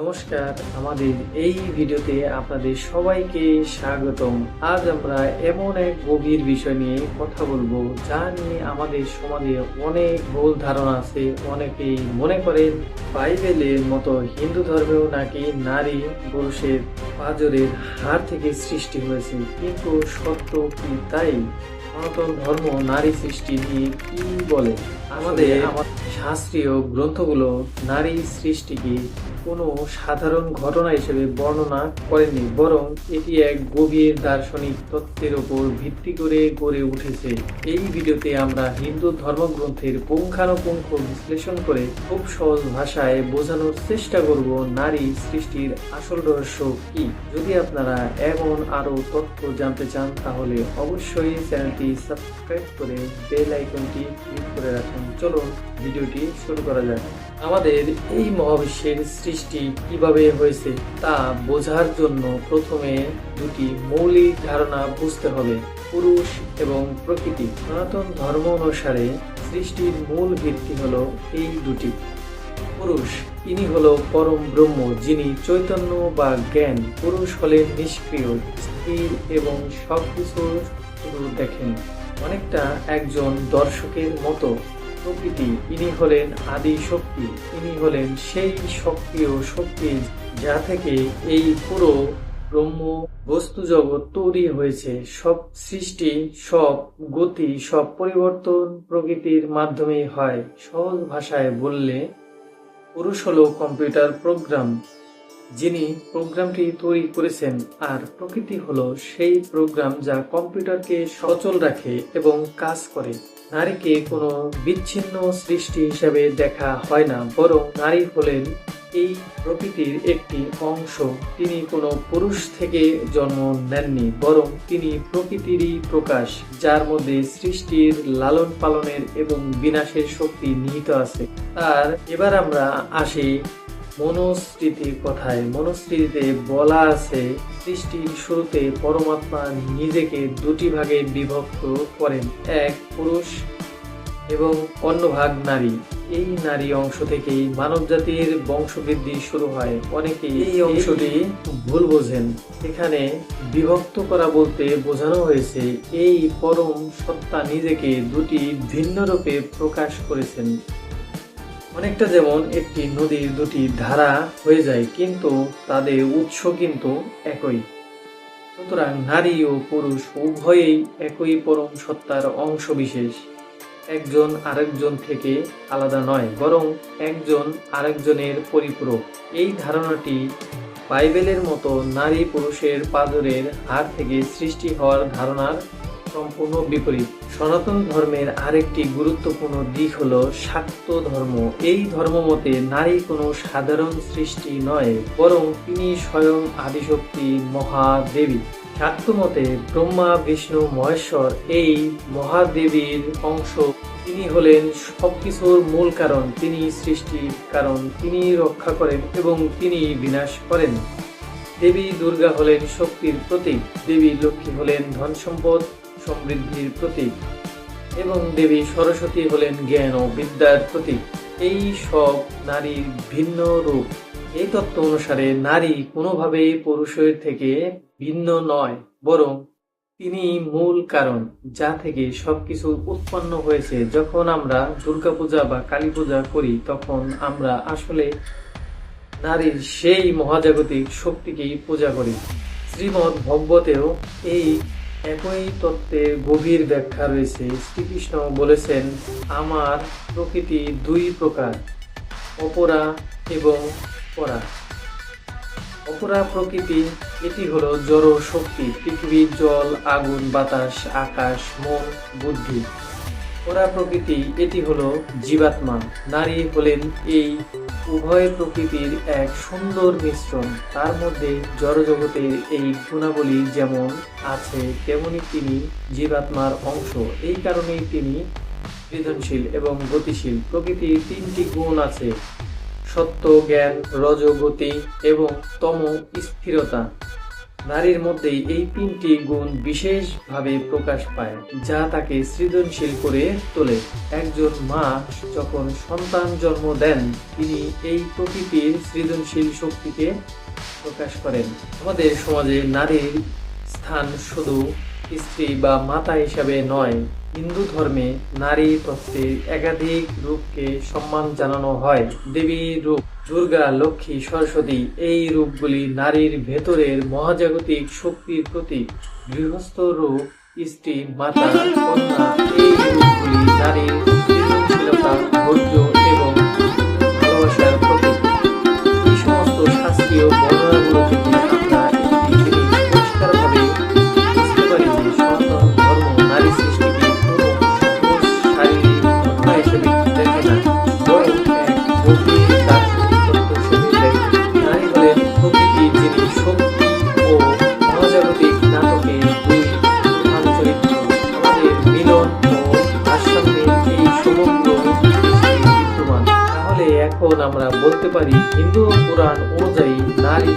নমস্কার, আমাদের এই ভিডিওতে আপনাদের সবাইকে স্বাগতম। আজ আমরা এমন এক গভীর বিষয় নিয়ে কথা বলব, যা নিয়ে আমাদের সমাজে অনেক ভুল ধারণা আছে। অনেকেই মনে করেন বাইবেলের মতো হিন্দু ধর্মেও নাকি নারী পুরুষের পাজরের হার থেকে সৃষ্টি হয়েছে। কিন্তু সত্য কি তাই? সনাতন ধর্ম নারী সৃষ্টি নিয়ে কি বলে? আমাদের শাস্ত্রীয় গ্রন্থগুলো নারী সৃষ্টিকে কোনো সাধারণ ঘটনা হিসেবে বর্ণনা করেনি বরং এটি এক গভীর দার্শনিক তত্ত্বের উপর ভিত্তি করে গড়ে উঠেছে। এই ভিডিওতে আমরা হিন্দু ধর্মগ্রন্থের পুঙ্খানুপুঙ্খ বিশ্লেষণ করে খুব সহজ ভাষায় বোঝানোর চেষ্টা করব নারী সৃষ্টির আসল রহস্য কি। যদি আপনারা এমন আরও তথ্য জানতে চান তাহলে অবশ্যই চ্যানেলটি সাবস্ক্রাইব করে বেল আইকনটি ক্লিক করে রাখুন। চলুন, ভিডিওটি শুরু করা যাক। আমাদের এই মহাবিশ্বের সৃষ্টি কীভাবে হয়েছে তা বোঝার জন্য প্রথমে দুটি মৌলিক ধারণা বুঝতে হবে। পুরুষ এবং প্রকৃতি। সনাতন ধর্ম অনুসারে সৃষ্টির মূল ভিত্তি হলো এই দুটি। পুরুষ ইনি হলো পরম ব্রহ্ম, যিনি চৈতন্য বা জ্ঞান। পুরুষ হলেন নিষ্ক্রিয়, স্থির এবং সবকিছু শুধু দেখেন। অনেকটা একজন দর্শকের মতো। প্রকৃতি, ইনি হলেন আদি শক্তি, ইনি হলেন সেই শক্তি ও শক্তি যা থেকে এই পুরো ব্রহ্ম বস্তু জগৎ তৈরি হয়েছে। সব সৃষ্টি, সব গতি, সব পরিবর্তন প্রকৃতির মাধ্যমে হয়। সহজ ভাষায় বললে, পুরুষ হলো কম্পিউটার প্রোগ্রাম, যিনি প্রোগ্রামটি তৈরি করেছেন, আর প্রকৃতি হলো সেই প্রোগ্রাম যা কম্পিউটারকে সচল রাখে এবং কাজ করে। নারীকে কোনো বিচ্ছিন্ন সৃষ্টি হিসেবে দেখা হয় না, বরং নারী হলেন এই প্রকৃতির একটি অংশ। তিনি কোনো পুরুষ থেকে জন্ম নেননি, বরং তিনি প্রকৃতিরই প্রকাশ, যার মধ্যে সৃষ্টির লালন পালনের এবং বিনাশের শক্তি নিহিত আছে। আর এবার আমরা আসি মনুস্মৃতির কথায় মনুস্মৃতিতে বলা আছে সৃষ্টির শুরুতে পরমাত্মা নিজেকে দুটি ভাগে বিভক্ত করেন এক পুরুষ এবং অন্য ভাগ নারী। এই নারী অংশ থেকেই মানব জাতির বংশবৃদ্ধি শুরু হয়। অনেকে এই অংশটি ভুল বোঝেন। এখানে বিভক্ত করা বলতে বোঝানো হয়েছে এই পরম সত্তা নিজেকে দুটি ভিন্ন রূপে প্রকাশ করেছেন। অনেকটা যেমন একটি নদীর দুটি ধারা হয়ে যায়, কিন্তু তাদের উৎস কিন্তু একই। সুতরাং নারী ও পুরুষ উভয়েই একই পরম সত্তার অংশ বিশেষ একজন আরেকজন থেকে আলাদা নয়, বরং একজন আরেকজনের পরিপূরক। এই ধারণাটি বাইবেলের মতো নারী পুরুষের পাদরের হার থেকে সৃষ্টি হওয়ার ধারণার সম্পূর্ণ বিপরীত। সনাতন ধর্মের আরেকটি গুরুত্বপূর্ণ দিক হলো শাক্ত ধর্ম। এই ধর্ম মতে নারী কোনো সাধারণ সৃষ্টি নয়, বরং তিনি স্বয়ং আদিশক্তি মহাদেবী। শাক্ত মতে ব্রহ্মা, বিষ্ণু, মহেশ্বর এই মহাদেবীর অংশ। তিনি হলেন সবকিছুর মূল কারণ। তিনি সৃষ্টির কারণ। তিনি রক্ষা করেন এবং তিনি বিনাশ করেন। দেবী দুর্গা হলেন শক্তির প্রতীক। দেবী লক্ষ্মী হলেন ধন সম্পদ সমৃদ্ধির প্রতীক এবং দেবী সরস্বতী হলেন জ্ঞান ও বিদ্যার প্রতীক। এই সব নারীর ভিন্ন রূপ। এই তত্ত্ব অনুসারে নারী কোনোভাবেই পুরুষের থেকে ভিন্ন নয়, বরং তিনি মূল কারণ যা থেকে সবকিছু উৎপন্ন হয়েছে। যখন আমরা দুর্গাপূজা বা কালী পূজা করি, তখন আমরা আসলে নারীর সেই মহাজাগতিক শক্তিকেই পূজা করি। শ্রীমৎ ভগবতেও এই একই তত্ত্বের গভীর ব্যাখ্যা রয়েছে। শ্রীকৃষ্ণ বলেছেন, আমার প্রকৃতি দুই প্রকার, অপরা এবং পরা। অপরা প্রকৃতি, এটি হলো জড় শক্তি পৃথিবী জল, আগুন, বাতাস, আকাশ, মন, বুদ্ধি। পরা প্রকৃতি, এটি হলো জীবাত্মা। নারী হলেন এই উভয় প্রকৃতির এক সুন্দর মিশ্রণ। তার মধ্যে জড়জগতের এই গুণাবলী যেমন আছে, তেমনি তিনি জীবাত্মার অংশ। এই কারণেই তিনি সৃজনশীল এবং গতিশীল। প্রকৃতির তিনটি গুণ আছে, সত্য, জ্ঞান, রজগতি এবং তম স্থিরতা। নারীর মধ্যে এই তিনটি গুণ বিশেষভাবে প্রকাশ পায়, যা তাকে সৃজনশীল করে তোলে। একজন মা যখন সন্তান জন্ম দেন, তিনি এই প্রকৃতির সৃজনশীল শক্তিকে প্রকাশ করেন। আমাদের সমাজে নারীর স্থান শুধু স্ত্রী বা মাতা হিসাবে নয় হিন্দু ধর্মে নারী তত্ত্বের একাধিক রূপকে সম্মান জানানো হয়। দেবী রূপ, দুর্গা, লক্ষ্মী, সরস্বতী এই রূপগুলি নারীর ভেতরের মহাজাগতিক শক্তির প্রতীক। গৃহস্থ রূপ, স্ত্রী, মাতা, কন্যা এই রূপগুলি নারীর সৃজনশীলতা, ধৈর্য আমরা বলতে পারি, হিন্দু পুরাণ অনুযায়ী নারী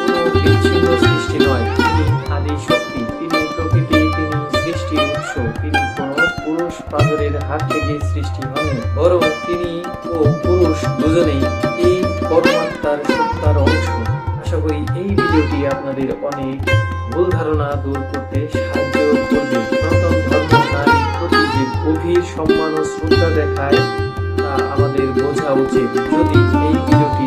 কোনো বিচ্ছিন্ন সৃষ্টি নয়। তিনি আদি শক্তি, তিনি প্রকৃতি, তিনি সৃষ্টির উৎস, তিনি কোনো পুরুষ পাথরের হাত থেকে সৃষ্টি হননি। বরং তিনি ও পুরুষ দুজনেই এই পরমাত্মার সত্তার অংশ। আশা করি এই ভিডিওটি আপনাদের অনেক ভুল ধারণা দূর করতে সাহায্য করবে। সনাতন ধর্ম প্রতি গভীর সম্মান ও শ্রদ্ধা দেখায় উচিত। যদি এই ভিডিওটি